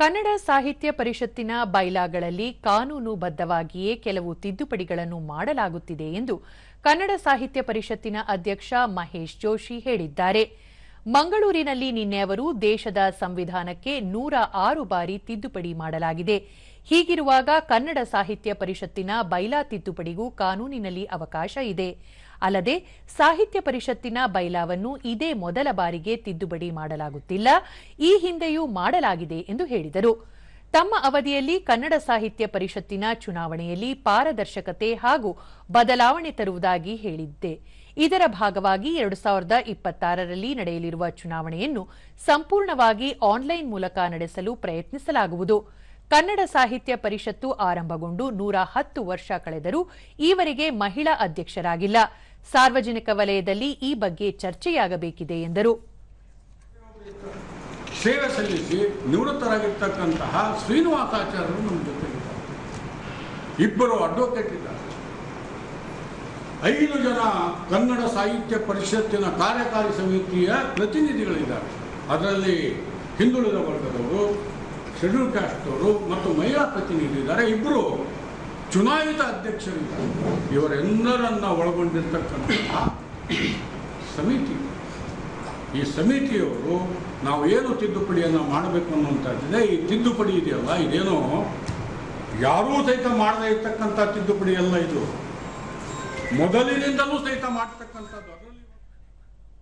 ಕನ್ನಡ ಸಾಹಿತ್ಯ ಪರಿಷತ್ತಿನ ಬೈಲಾಗಳಲ್ಲಿ ಕಾನೂನುಬದ್ಧವಾಗಿಯೇ ಕೆಲವು ತಿದ್ದುಪಡಿಗಳನ್ನು ಮಾಡಲಾಗುತ್ತಿದೆ ಎಂದು ಕನ್ನಡ ಸಾಹಿತ್ಯ ಪರಿಷತ್ತಿನ ಅಧ್ಯಕ್ಷ ಮಹೇಶ್ ಜೋಶಿ ಹೇಳಿದ್ದಾರೆ. ಮಂಗಳೂರಿನಲ್ಲಿ ನಿನ್ನೆ ಅವರು ದೇಶದ ಸಂವಿಧಾನಕ್ಕೆ ನೂರ ಆರು ಬಾರಿ ತಿದ್ದುಪಡಿ ಮಾಡಲಾಗಿದೆ. ಹೀಗಿರುವಾಗ ಕನ್ನಡ ಸಾಹಿತ್ಯ ಪರಿಷತ್ತಿನ ಬೈಲಾ ತಿದ್ದುಪಡಿಗೂ ಕಾನೂನಿನಲ್ಲಿ ಅವಕಾಶ ಇದೆ. ಅಲ್ಲದೆ ಸಾಹಿತ್ಯ ಪರಿಷತ್ತಿನ ಬೈಲಾವನ್ನು ಇದೇ ಮೊದಲ ಬಾರಿಗೆ ತಿದ್ದುಪಡಿ ಮಾಡಲಾಗುತ್ತಿಲ್ಲ. ಈ ಹಿಂದೆಯೂ ಮಾಡಲಾಗಿದೆ ಎಂದು ಹೇಳಿದರು. ತಮ್ಮ ಅವಧಿಯಲ್ಲಿ ಕನ್ನಡ ಸಾಹಿತ್ಯ ಪರಿಷತ್ತಿನ ಚುನಾವಣೆಯಲ್ಲಿ ಪಾರದರ್ಶಕತೆ ಹಾಗೂ ಬದಲಾವಣೆ ತರುವುದಾಗಿ ಹೇಳಿದ್ದೆ. ಇದರ ಭಾಗವಾಗಿ ಎರಡು ಸಾವಿರದ ಇಪ್ಪತ್ತಾರರಲ್ಲಿ ನಡೆಯಲಿರುವ ಚುನಾವಣೆಯನ್ನು ಸಂಪೂರ್ಣವಾಗಿ ಆನ್ಲೈನ್ ಮೂಲಕ ನಡೆಸಲು ಪ್ರಯತ್ನಿಸಲಾಗುವುದು. ಕನ್ನಡ ಸಾಹಿತ್ಯ ಪರಿಷತ್ತು ಆರಂಭಗೊಂಡು ನೂರ ಹತ್ತು ವರ್ಷ ಕಳೆದರೂ ಈವರೆಗೆ ಮಹಿಳಾ ಅಧ್ಯಕ್ಷರಾಗಿಲ್ಲ. ಸಾರ್ವಜನಿಕ ವಲಯದಲ್ಲಿ ಈ ಬಗ್ಗೆ ಚರ್ಚೆಯಾಗಬೇಕಿದೆ ಎಂದರು. ಸೇವೆ ಸಲ್ಲಿಸಿ ನಿವೃತ್ತರಾಗಿರ್ತಕ್ಕಂತಹ ಶ್ರೀನಿವಾಸಾಚಾರ್ಯರು ನಮ್ಮ ಜೊತೆ ಇಬ್ಬರು ಅಡ್ವೊಕೇಟ್ ಇದ್ದಾರೆ. ಐದು ಜನ ಕನ್ನಡ ಸಾಹಿತ್ಯ ಪರಿಷತ್ತಿನ ಕಾರ್ಯಕಾರಿ ಸಮಿತಿಯ ಪ್ರತಿನಿಧಿಗಳಿದ್ದಾರೆ. ಅದರಲ್ಲಿ ಹಿಂದುಳಿದ ವರ್ಗದವರು ಶೆಡ್ಯೂಲ್ ಕ್ಯಾಸ್ಟ್ದವರು ಮತ್ತು ಮಹಿಳಾ ಪ್ರತಿನಿಧಿ ಇದ್ದಾರೆ ಇಬ್ಬರು ಚುನಾಯಿತ ಅಧ್ಯಕ್ಷರಿದ್ದಾರೆ. ಇವರೆಲ್ಲರನ್ನ ಒಳಗೊಂಡಿರ್ತಕ್ಕಂತಹ ಸಮಿತಿ. ಈ ಸಮಿತಿಯವರು ನಾವು ಏನು ತಿದ್ದುಪಡಿಯನ್ನು ಮಾಡಬೇಕು ಅನ್ನುವಂಥದ್ದಿದೆ. ಈ ತಿದ್ದುಪಡಿ ಇದೆಯಲ್ಲ, ಇದೇನೋ ಯಾರೂ ಸಹಿತ ಮಾಡದೇ ಇರ್ತಕ್ಕಂಥ ತಿದ್ದುಪಡಿ ಅಲ್ಲ ಇದು. ಮೊದಲಿನಿಂದಲೂ ಸಹಿತ ಮಾಡ್ತಕ್ಕಂಥದ್ದು. ಅದರಲ್ಲಿ